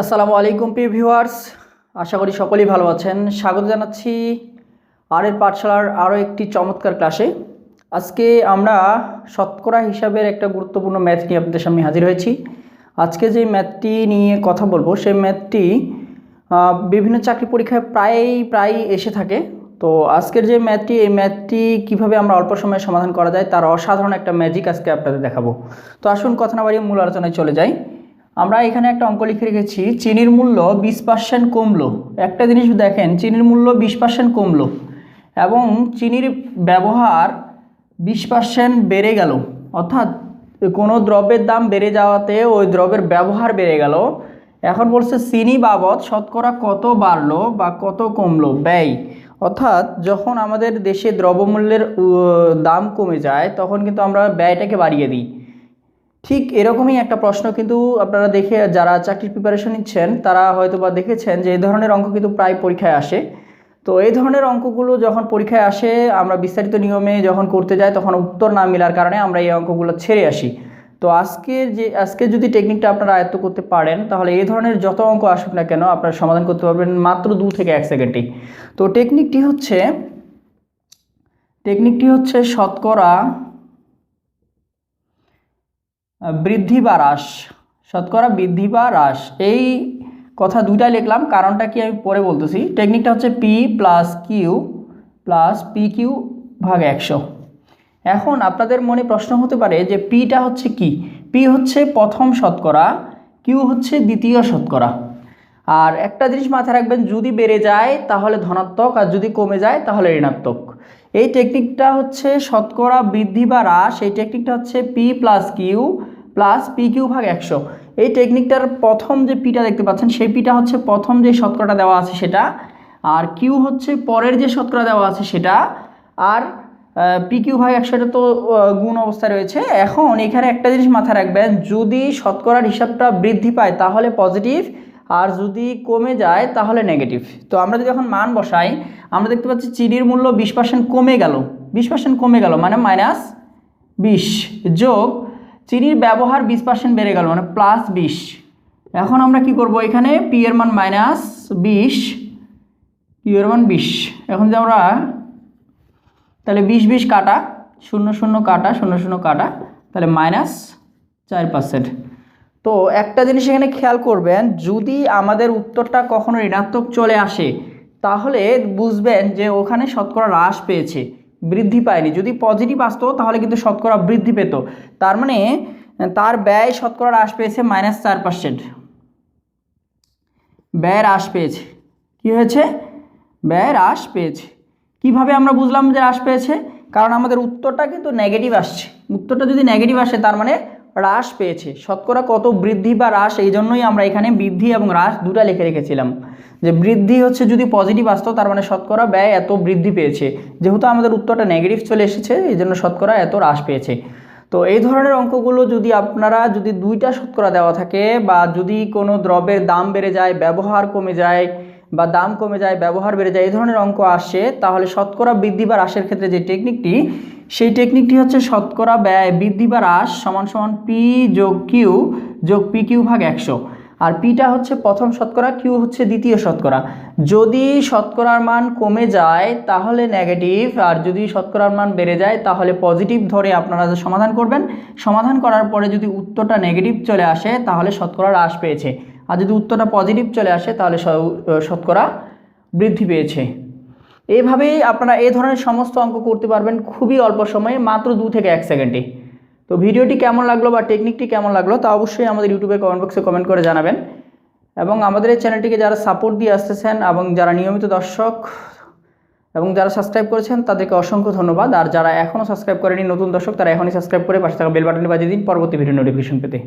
আসসালামু আলাইকুম, প্রিয় ভিউয়ার্স। আশা করি সকলেই ভালো আছেন। স্বাগত জানাচ্ছি আর এর পাঠশালার আরও একটি চমৎকার ক্লাসে। আজকে আমরা শতকরা হিসাবের একটা গুরুত্বপূর্ণ ম্যাথ নিয়ে আপনাদের সামনে হাজির হয়েছি। আজকে যে ম্যাথটি নিয়ে কথা বলব, সেই ম্যাথটি বিভিন্ন চাকরি পরীক্ষায় প্রায়ই প্রায় এসে থাকে। তো আজকের যে ম্যাথটি, এই ম্যাথটি কীভাবে আমরা অল্প সময়ে সমাধান করা যায়, তার অসাধারণ একটা ম্যাজিক আজকে আপনাদের দেখাবো। তো আসুন, কথা না বাড়িয়ে মূল আলোচনায় চলে যাই। আমরা এখানে একটা অঙ্ক লিখে রেখেছি, চিনির মূল্য বিশ পার্সেন্ট কমলো। একটা জিনিস দেখেন, চিনির মূল্য বিশ পার্সেন্ট কমলো এবং চিনির ব্যবহার বিশ পার্সেন্ট বেড়ে গেল। অর্থাৎ কোনো দ্রব্যের দাম বেড়ে যাওয়াতে ওই দ্রব্যের ব্যবহার বেড়ে গেল। এখন বলছে, চিনি বাবদ শতকরা কত বাড়লো বা কত কমলো? ব্যয়। অর্থাৎ যখন আমাদের দেশে দ্রব্যমূল্যের দাম কমে যায়, তখন কিন্তু আমরা ব্যয়টাকে বাড়িয়ে দিই। ঠিক এরকমই একটা প্রশ্ন কিন্তু আপনারা দেখে, যারা চাকরির প্রিপারেশন নিচ্ছেন, তারা হয়তো বা দেখেছেন যে, এই ধরনের অঙ্ক কিন্তু প্রায় পরীক্ষায় আসে। তো এই ধরনের অঙ্কগুলো যখন পরীক্ষায় আসে, আমরা বিস্তারিত নিয়মে যখন করতে যাই, তখন উত্তর না মেলার কারণে আমরা এই অঙ্কগুলো ছেড়ে আসি। তো আজকের যে, আজকে যদি টেকনিকটা আপনারা আয়ত্ত করতে পারেন, তাহলে এই ধরনের যত অঙ্ক আসুক না কেন, আপনারা সমাধান করতে পারবেন মাত্র দু থেকে এক সেকেন্ডেই। তো টেকনিকটি হচ্ছে টেকনিকটি হচ্ছে শতকরা বৃদ্ধি বা হ্রাস। শতকরা বৃদ্ধি বা হ্রাস। এই কথা দুইটা লিখলাম, কারণটা কি আমি পরে বলতেছি। টেকনিকটা হচ্ছে P plus Q plus P Q ভাগ একশো। এখন আপনাদের মনে প্রশ্ন হতে পারে যে পিটা হচ্ছে কি? পি হচ্ছে প্রথম শতকরা কিউ হচ্ছে দ্বিতীয় শতকরা। আর একটা জিনিস মাথায় রাখবেন, যদি বেড়ে যায় তাহলে ধনাত্মক, আর যদি কমে যায় তাহলে ঋণাত্মক। এই টেকনিকটা হচ্ছে শতকরা বৃদ্ধি বা হ্রাস, এই টেকনিকটা হচ্ছে P plus Q plus P Q ভাগ একশো। এই টেকনিকটার প্রথম যে পিটা দেখতে পাচ্ছেন, সেই পিটা হচ্ছে প্রথম যে শতকরাটা দেওয়া আছে সেটা, আর কিউ হচ্ছে পরের যে শতকরা দেওয়া আছে সেটা, আর পি কিউ ভাগ একশো এটা তো গুণ অবস্থায় রয়েছে। এখন এখানে একটা জিনিস মাথায় রাখবেন, যদি শতকরার হিসাবটা বৃদ্ধি পায় তাহলে পজিটিভ আর যদি কমে যায় তাহলে নেগেটিভ তো আমরা যদি এখন মান বসাই, আমরা দেখতে পাচ্ছি চিনির মূল্য বিশ পার্সেন্ট কমে গেল। বিশ পার্সেন্ট কমে গেল মানে মাইনাস বিশ যোগ চিনির ব্যবহার বিশ পার্সেন্ট বেড়ে গেল মানে প্লাস বিশ। এখন আমরা কি করব এখানে? পি এর মান মাইনাস বিশ কিউ এর মান বিশ। এখন যদি আমরা, তাহলে বিশ বিশ কাটা, শূন্য শূন্য কাটা, শূন্য শূন্য কাটা, তাহলে মাইনাস চার পার্সেন্ট তো একটা জিনিস এখানে খেয়াল করবেন, যদি আমাদের উত্তরটা কখনো ঋণাত্মক চলে আসে, তাহলে বুঝবেন যে ওখানে শতকরা হ্রাস পেয়েছে। বৃদ্ধি পায়নি। যদি পজিটিভ আসতো, তাহলে কিন্তু শতকরা বৃদ্ধি পেত। তার মানে তার ব্যয় শতকরা হ্রাস পেয়েছে মাইনাস চার পার্সেন্ট ব্যয় হ্রাস পেয়েছে। কী হয়েছে? ব্যয় হ্রাস পেয়েছে। কীভাবে আমরা বুঝলাম যে হ্রাস পেয়েছে? কারণ আমাদের উত্তরটা কিন্তু নেগেটিভ আসছে। উত্তরটা যদি নেগেটিভ আসে, তার মানে হ্রাস পেয়েছে। শতকরা কত বৃদ্ধি বা হ্রাস, এই জন্যই আমরা এখানে বৃদ্ধি এবং হ্রাস দুটা লিখে রেখেছিলাম। যে বৃদ্ধি হচ্ছে যদি পজিটিভ আসতো, তার মানে শতকরা ব্যয় এত বৃদ্ধি পেয়েছে। যেহেতু আমাদের উত্তরটা নেগেটিভ চলে এসেছে, এই জন্য শতকরা এত হ্রাস পেয়েছে। তো এই ধরনের অঙ্কগুলো যদি আপনারা যদি দুইটা শতকরা দেওয়া থাকে বা যদি কোনো দ্রব্যের দাম বেড়ে যায়, ব্যবহার কমে যায় বা দাম কমে যায়, ব্যবহার বেড়ে যায়, এই ধরনের অঙ্ক আসে, তাহলে শতকরা বৃদ্ধি বা হ্রাসের ক্ষেত্রে যে টেকনিকটি সেই টেকনিকটি হচ্ছে শতকরা ব্যয় বৃদ্ধি বা হ্রাস সমান সমান পি যোগ কিউ যোগ পি কিউ ভাগ একশো। আর পিটা হচ্ছে প্রথম শতকরা কিউ হচ্ছে দ্বিতীয় শতকরা। যদি শতকরার মান কমে যায়, তাহলে নেগেটিভ আর যদি শতকরার মান বেড়ে যায়, তাহলে পজিটিভ ধরে আপনারা যে সমাধান করবেন, সমাধান করার পরে যদি উত্তরটা নেগেটিভ চলে আসে, তাহলে শতকরা হ্রাস পেয়েছে। আর যদি উত্তরটা পজিটিভ চলে আসে, তাহলে শতকরা বৃদ্ধি পেয়েছে। এইভাবেই আপনারা এই ধরনের সমস্ত অঙ্ক করতে পারবেন খুবই অল্প সময়ে, মাত্র দু থেকে এক সেকেন্ডে তো ভিডিওটি কেমন লাগল বা টেকনিকটি কেমন লাগল, তা অবশ্যই আমাদের ইউটিউবে কমেন্ট বক্সে কমেন্ট করে জানাবেন। এবং আমাদের এই চ্যানেলটিকে যারা সাপোর্ট দিয়ে আসতেছেন এবং যারা নিয়মিত দর্শক এবং যারা সাবস্ক্রাইব করেছেন, তাদেরকে অসংখ্য ধন্যবাদ। আর যারা এখনও সাবস্ক্রাইব করেনি, নতুন দর্শক, তারা এখনই সাবস্ক্রাইব করে পাশে থাকা বেল বাটনে বাজিয়ে দিন পরবর্তী ভিডিও নোটিফিকেশন পেতে।